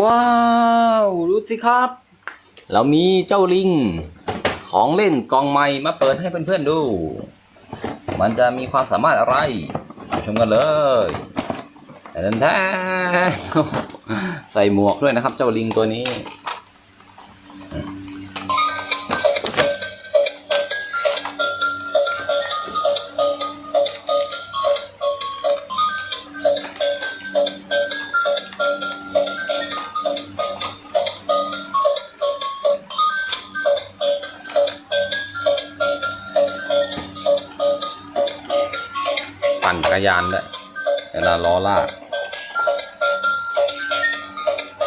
ว้าวดูสิครับ เรามีเจ้าลิง ของเล่นกองไม้มาเปิดให้เพื่อนๆดู มันจะมีความสามารถอะไรมาชมกันเลยแต่แท้ใส่หมวกด้วยนะครับ เจ้าลิงตัวนี้ ปั่นจักรยานด้วยเวลาล้อลาก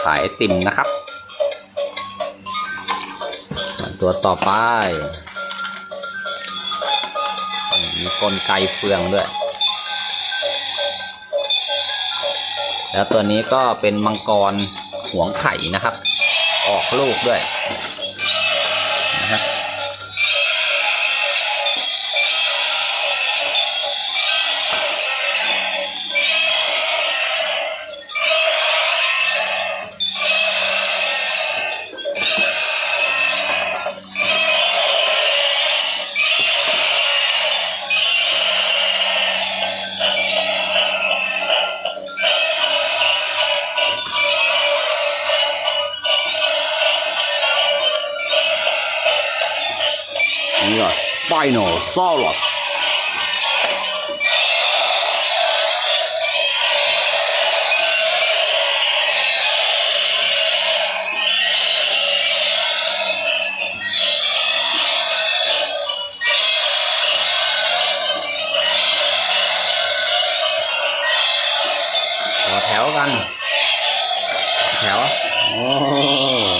ขายไอติมนะครับ ตัวต่อไปมีกลไกเฟืองด้วย แล้วตัวนี้ก็เป็นมังกรหวงไข่นะครับ ออกลูกด้วยนะครับ นี่ก็ Spinosaurus ต่อแถวกันแถวโอ้